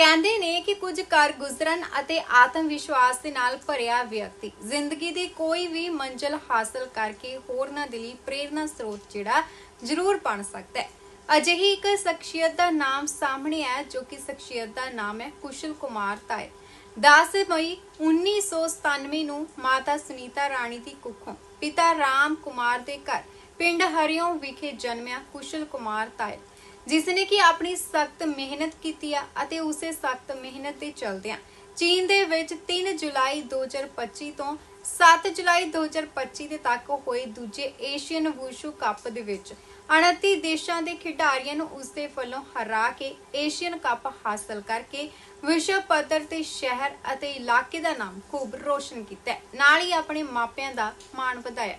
ਕਹਿੰਦੇ ਨੇ ਕਿ ਕੁਝ ਕਰ ਗੁਜ਼ਰਨ ਅਤੇ ਆਤਮ ਵਿਸ਼ਵਾਸ ਦੇ ਨਾਲ ਭਰਿਆ ਵਿਅਕਤੀ। ਜ਼ਿੰਦਗੀ ਦੀ ਕੋਈ ਵੀ ਮੰਜ਼ਿਲ ਹਾਸਲ ਕਰਕੇ ਹੋਰਨਾਂ ਦੇ ਲਈ ਪ੍ਰੇਰਨਾ ਸਰੋਤ ਜਿਹੜਾ, ਜ਼ਰੂਰ ਬਣ ਸਕਦਾ ਹੈ। ਅਜਿਹੀ ਇੱਕ ਸ਼ਖਸੀਅਤ ਦਾ ਨਾਮ ਸਾਹਮਣੇ ਆਇਆ, ਜੋ ਕਿ ਸ਼ਖਸੀਅਤ ਦਾ ਨਾਮ ਹੈ ਕੁਸ਼ਲ ਕੁਮਾਰ ਤਾਏ। 10 ਮਈ 1997 ਨੂੰ ਮਾਤਾ ਸੁਨੀਤਾ ਰਾਣੀ ਦੀ ਕੁੱਖੋਂ ਪਿਤਾ ਰਾਮ ਕੁਮਾਰ ਦੇ ਘਰ, ਪਿੰਡ ਹਰਿਓਂ ਵਿਖੇ ਜਨਮਿਆ ਕੁਸ਼ਲ ਕੁਮਾਰ ਤਾਇਰ ਜਿਸ ਨੇ ਕਿ ਆਪਣੀ ਸਖਤ ਮਿਹਨਤ ਕੀਤੀ ਆ ਅਤੇ ਉਸੇ ਸਖਤ ਮਿਹਨਤ ਦੇ ਚਲਦਿਆਂ ਚੀਨ ਦੇ ਵਿੱਚ 3 ਜੁਲਾਈ 2025 ਤੋਂ 7 ਜੁਲਾਈ 2025 ਦੇ ਤੱਕ ਹੋਏ ਦੂਜੇ ਏਸ਼ੀਅਨ ਵੂਸ਼ੂ ਕੱਪ ਦੇ ਵਿੱਚ 29 ਦੇਸ਼ਾਂ ਦੇ ਖਿਡਾਰੀਆਂ ਨੂੰ ਉਸਦੇ ਵੱਲੋਂ ਹਰਾ ਕੇ ਏਸ਼ੀਅਨ ਕੱਪ ਹਾਸਲ ਕਰਕੇ ਵਿਸ਼ਵ ਪੱਧਰ ਤੇ ਸ਼ਹਿਰ ਅਤੇ ਇਲਾਕੇ ਦਾ ਨਾਮ ਖੂਬ ਰੋਸ਼ਨ ਕੀਤਾ ਨਾਲ ਹੀ ਆਪਣੇ ਮਾਪਿਆਂ ਦਾ ਮਾਣ ਵਧਾਇਆ।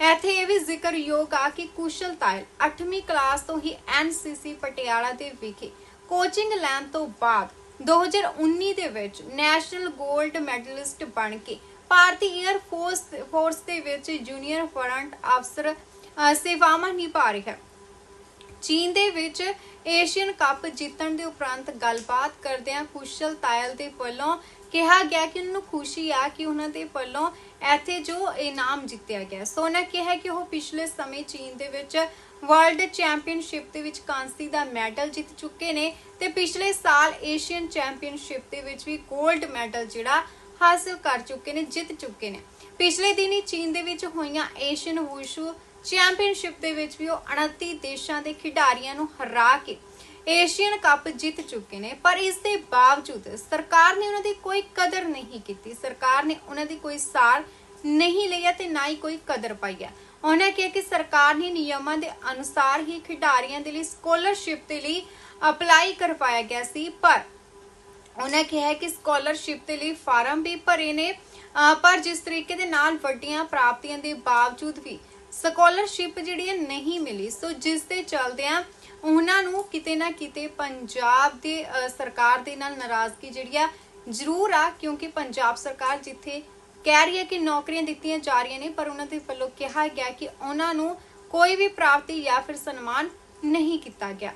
ਇੱਥੇ ਇਹ ਵੀ ਜ਼ਿਕਰਯੋਗ ਆ ਕਿ ਕੁਸ਼ਲ ਤਾਇਲ 8ਵੀਂ ਕਲਾਸ ਤੋਂ ਹੀ ਐਨਸੀਸੀ ਪਟਿਆਲਾ ਦੇ ਵਿਖੇ ਕੋਚਿੰਗ ਲੈਣ ਤੋਂ ਬਾਅਦ 2019 ਦੇ ਵਿੱਚ ਨੈਸ਼ਨਲ 골ਡ ਮੈਡਲਿਸਟ ਬਣ ਕੇ ਭਾਰਤੀ 에ਅਰ ਫੋਰਸ ਫੋਰਸ ਦੇ ਵਿੱਚ ਜੂਨੀਅਰ ਫਰੰਟ ਅਫਸਰ ਸੇਵਾਵਾਂ ਨਿਭਾ ਰਿਹਾ। ਚੀਨ ਦੇ ਵਿੱਚ ਏਸ਼ੀਅਨ ਕੱਪ ਜਿੱਤਣ ਦੇ ਉਪਰੰਤ ਗੱਲਬਾਤ ਕਰਦਿਆਂ ਕੁਸ਼ਲ ਤਾਇਲ ਦੇ ਵੱਲੋਂ ਕਿਹਾ ਗਿਆ ਕਿ ਉਹਨਾਂ ਨੂੰ ਖੁਸ਼ੀ ਆ ਕਿ ਉਹਨਾਂ ਦੇ ਵੱਲੋਂ ਇੱਥੇ ਜੋ ਇਨਾਮ ਜਿੱਤਿਆ ਗਿਆ ਸੋ ਉਹਨਾਂ ਕਿਹਾ ਕਿ ਉਹ ਪਿਛਲੇ ਸਮੇਂ ਚੀਨ ਦੇ ਵਿੱਚ ਵਰਲਡ ਚੈਂਪੀਅਨਸ਼ਿਪ ਦੇ ਵਿੱਚ ਕਾਂਸੀ ਦਾ ਮੈਡਲ ਜਿੱਤ ਚੁੱਕੇ ਨੇ ਤੇ ਪਿਛਲੇ ਸਾਲ ਏਸ਼ੀਅਨ ਚੈਂਪੀਅਨਸ਼ਿਪ ਦੇ ਵਿੱਚ ਵੀ 골ਡ ਮੈਡਲ ਜਿਹੜਾ ਹਾਸਲ ਕਰ ਚੁੱਕੇ ਨੇ, ਜਿੱਤ ਚੁੱਕੇ ਨੇ। ਪਿਛਲੇ ਦਿਨੀ ਚੀਨ ਦੇ ਵਿੱਚ ਹੋਈਆਂ ਏਸ਼ੀਅਨ ਵੂਸ਼ੂ ਚੈਂਪੀਅਨਸ਼ਿਪ ਦੇ ਵਿੱਚ ਵੀ ਉਹ 29 ਦੇਸ਼ਾਂ ਦੇ ਖਿਡਾਰੀਆਂ ਨੂੰ ਹਰਾ ਕੇ ਏਸ਼ੀਅਨ ਕੱਪ ਜਿੱਤ ਚੁੱਕੇ ਨੇ। ਪਰ ਇਸ ਦੇ ਬਾਵਜੂਦ ਸਰਕਾਰ ਨੇ ਉਹਨਾਂ ਦੀ ਕੋਈ ਕਦਰ ਨਹੀਂ ਕੀਤੀ। ਸਰਕਾਰ ਨੇ ਉਹਨਾਂ ਦੀ ਕੋਈ ਸਾਰ ਨਹੀਂ ਲਈ ਤੇ ਨਾ ਹੀ ਕੋਈ ਕਦਰ ਪਾਈ ਹੈ। ਉਹਨਾਂ ਕਿਹਾ ਕਿ ਸਰਕਾਰ ਨੇ ਨਿਯਮਾਂ ਦੇ ਅਨੁਸਾਰ ਹੀ ਖਿਡਾਰੀਆਂ ਦੇ ਲਈ ਸਕਾਲਰਸ਼ਿਪ ਦੇ ਲਈ ਅਪਲਾਈ ਕਰਵਾਇਆ ਗਿਆ ਸੀ। ਪਰ ਉਹਨਾਂ ਕਿਹਾ ਕਿ ਸਕਾਲਰਸ਼ਿਪ ਦੇ ਲਈ ਫਾਰਮ ਵੀ ਭਰੇ ਨੇ ਪਰ ਜਿਸ ਤਰੀਕੇ ਦੇ ਨਾਲ ਵੱਡੀਆਂ ਪ੍ਰਾਪਤੀਆਂ ਦੇ ਬਾਵਜੂਦ ਵੀ ਸਕਾਲਰਸ਼ਿਪ ਜਿਹੜੀ ਹੈ ਨਹੀਂ ਮਿਲੀ, ਸੋ ਜਿਸ ਦੇ ਚਲਦਿਆਂ ਉਹਨਾਂ ਨੂੰ ਕਿਤੇ ਨਾ ਕਿਤੇ ਪੰਜਾਬ ਦੇ ਸਰਕਾਰ ਦੇ ਨਾਲ ਨਾਰਾਜ਼ਗੀ ਜਿਹੜੀ ਆ ਜ਼ਰੂਰ ਆ, ਕਿਉਂਕਿ ਪੰਜਾਬ ਸਰਕਾਰ ਜਿੱਥੇ ਕਹਿ ਰਹੀ ਹੈ ਕਿ ਨੌਕਰੀਆਂ ਦਿੱਤੀਆਂ ਜਾ ਰਹੀਆਂ ਨੇ, ਪਰ ਉਹਨਾਂ ਦੇ ਵੱਲੋਂ ਕਿਹਾ ਗਿਆ ਕਿ ਉਹਨਾਂ ਨੂੰ ਕੋਈ ਵੀ ਪ੍ਰਾਪਤੀ ਜਾਂ ਫਿਰ ਸਨਮਾਨ ਨਹੀਂ ਕੀਤਾ ਗਿਆ।